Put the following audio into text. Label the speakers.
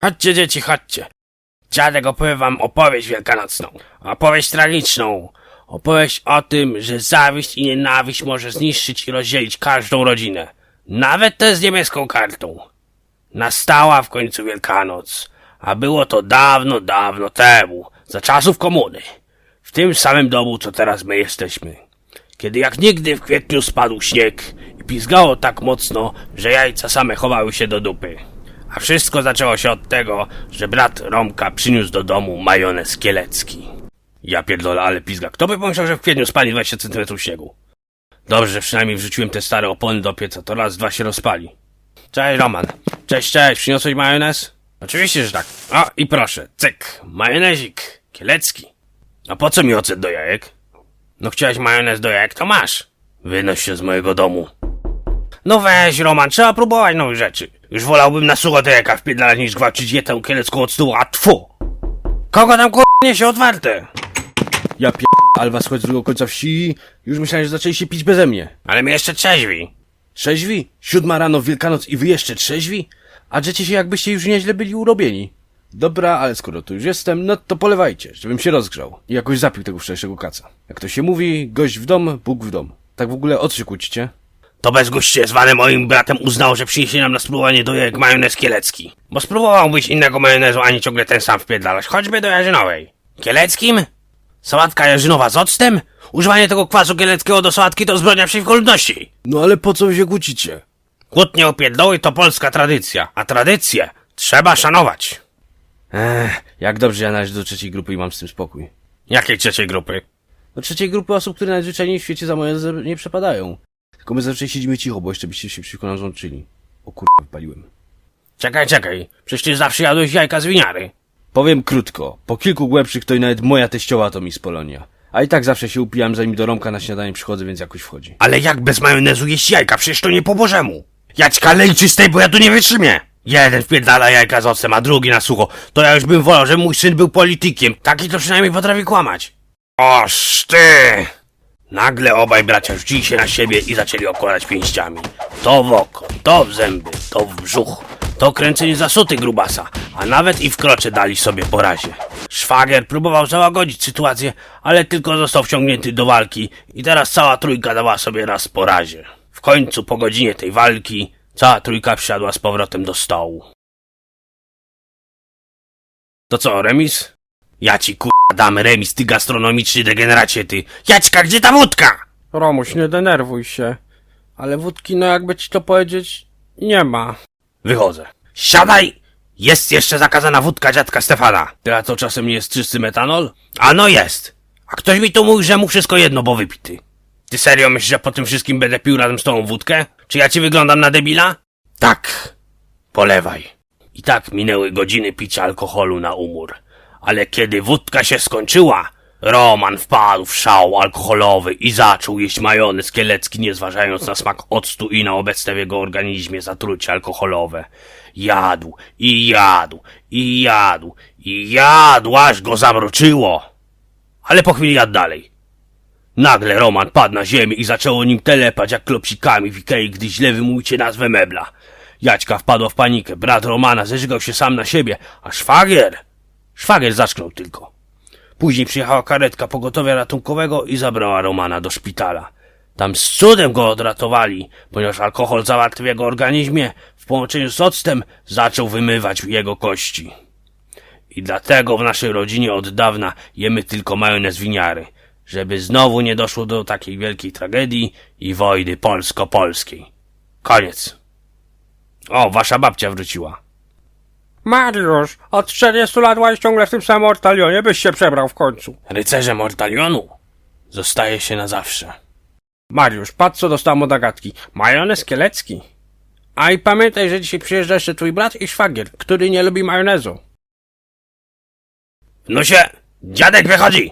Speaker 1: Chodźcie dzieci, chodźcie. Dziadek opowie wam opowieść wielkanocną. Opowieść tragiczną. Opowieść o tym, że zawiść i nienawiść może zniszczyć i rozdzielić każdą rodzinę. Nawet tę z niebieską kartą. Nastała w końcu Wielkanoc, a było to dawno, dawno temu, za czasów komuny. W tym samym domu, co teraz my jesteśmy. Kiedy jak nigdy w kwietniu spadł śnieg i pizgało tak mocno, że jajca same chowały się do dupy. A wszystko zaczęło się od tego, że brat Romka przyniósł do domu majonez kielecki. Ja pierdolę, ale pizga. Kto by pomyślał, że w kwietniu spali 20 cm śniegu? Dobrze, że przynajmniej wrzuciłem te stare opony do pieca, to raz, dwa się rozpali. Cześć Roman. Cześć, cześć, przyniosłeś majonez? Oczywiście, że tak. O, i proszę, cyk, majonezik, kielecki. A po co mi ocet do jajek? No chciałeś majonez do jajek, to masz. Wynoś się z mojego domu. No weź, Roman, trzeba próbować nowych rzeczy. Już wolałbym na sucho do jajka wpierdalać niż gwałcić dietę kielecką od stół, a tfu! Kogo tam k***nie się otwarte?
Speaker 2: Ja pier... Alwa schodź z drugiego końca wsi. Już myślałem, że zaczęliście pić beze mnie.
Speaker 1: Ale my jeszcze trzeźwi.
Speaker 2: Trzeźwi? Siódma rano w Wielkanoc i wy jeszcze trzeźwi? A drzecie się jakbyście już nieźle byli urobieni. Dobra, ale skoro tu już jestem, no to polewajcie, żebym się rozgrzał i jakoś zapił tego wczorajszego kaca. Jak to się mówi, gość w dom, Bóg w dom. Tak w ogóle o co się kłócicie?
Speaker 1: To bezguście zwany moim bratem uznał, że przyniesie nam na spróbowanie do jajek majonez kielecki. Bo spróbowałbyś innego majonezu, ani ciągle ten sam wpierdalać, choćby do jarzynowej. Kieleckim? Sałatka jarzynowa z octem? Używanie tego kwasu kieleckiego do sałatki to zbrodnia przeciwko ludności.
Speaker 2: No ale po co się kłócicie?
Speaker 1: Kłótnie o pierdoły to polska tradycja, a tradycję trzeba szanować.
Speaker 2: Ech, jak dobrze ja należę do trzeciej grupy i mam z tym spokój.
Speaker 1: Jakiej trzeciej grupy?
Speaker 2: Do trzeciej grupy osób, które najzwyczajniej w świecie za moje nie przepadają. Tylko my zazwyczaj siedzimy cicho, bo jeszcze byście się przeciwko nam złączyli. O kurwa, wypaliłem.
Speaker 1: Czekaj, czekaj, przecież ty zawsze jadłeś jajka z winiary.
Speaker 2: Powiem krótko. Po kilku głębszych to i nawet moja teściowa to mi z Polonia. A i tak zawsze się upijam, zanim do Romka na śniadanie przychodzę, więc jakoś wchodzi.
Speaker 1: Ale jak bez majonezu jeść jajka? Przecież to nie po bożemu. Jaćka, lej czystej, bo ja tu nie wytrzymię. Jeden wpierdala jajka z octem, a drugi na sucho. To ja już bym wolał, żeby mój syn był politykiem. Taki to przynajmniej potrafi kłamać. Oż ty! Nagle obaj bracia rzucili się na siebie i zaczęli okładać pięściami. To w oko, to w zęby, to w brzuch. To kręcenie zasuty grubasa, a nawet i w krocze dali sobie po razie. Szwagier próbował załagodzić sytuację, ale tylko został wciągnięty do walki i teraz cała trójka dała sobie raz po razie. W końcu po godzinie tej walki cała trójka wsiadła z powrotem do stołu. To co, remis? Ja ci kurwa dam remis, ty gastronomiczny degeneracie, ty. Jaćka, gdzie ta wódka?
Speaker 3: Romuś, nie denerwuj się. Ale wódki, no jakby ci to powiedzieć, nie ma.
Speaker 1: Wychodzę. Siadaj! Jest jeszcze zakazana wódka dziadka Stefana.
Speaker 2: Ty, a to czasem nie jest czysty metanol?
Speaker 1: A no jest. A ktoś mi tu mówi, że mu wszystko jedno, bo wypity. Ty serio myślisz, że po tym wszystkim będę pił razem z tą wódkę? Czy ja ci wyglądam na debila? Tak. Polewaj. I tak minęły godziny picia alkoholu na umór. Ale kiedy wódka się skończyła, Roman wpadł w szał alkoholowy i zaczął jeść majonez kielecki, nie zważając na smak octu i na obecne w jego organizmie zatrucie alkoholowe. Jadł i jadł i jadł i jadł, aż go zamroczyło. Ale po chwili jadł dalej. Nagle Roman padł na ziemię i zaczęło nim telepać jak klopsikami w Ikei, gdy źle wymówicie nazwę mebla. Jaćka wpadła w panikę, brat Romana zeżygał się sam na siebie, a szwagier... Szwagier zaczknął tylko. Później przyjechała karetka pogotowia ratunkowego i zabrała Romana do szpitala. Tam z cudem go odratowali, ponieważ alkohol zawarty w jego organizmie w połączeniu z octem zaczął wymywać jego kości. I dlatego w naszej rodzinie od dawna jemy tylko majonez winiary, żeby znowu nie doszło do takiej wielkiej tragedii i wojny polsko-polskiej. Koniec. O, wasza babcia wróciła.
Speaker 3: Mariusz, od 40 lat łaź ciągle w tym samym ortalionie, byś się przebrał w końcu.
Speaker 1: Rycerzem Ortalionu zostaje się na zawsze.
Speaker 3: Mariusz, patrz co dostałem od Agatki. Majonez kielecki. A i pamiętaj, że dzisiaj przyjeżdża jeszcze twój brat i szwagier, który nie lubi majonezu.
Speaker 1: No się, dziadek wychodzi!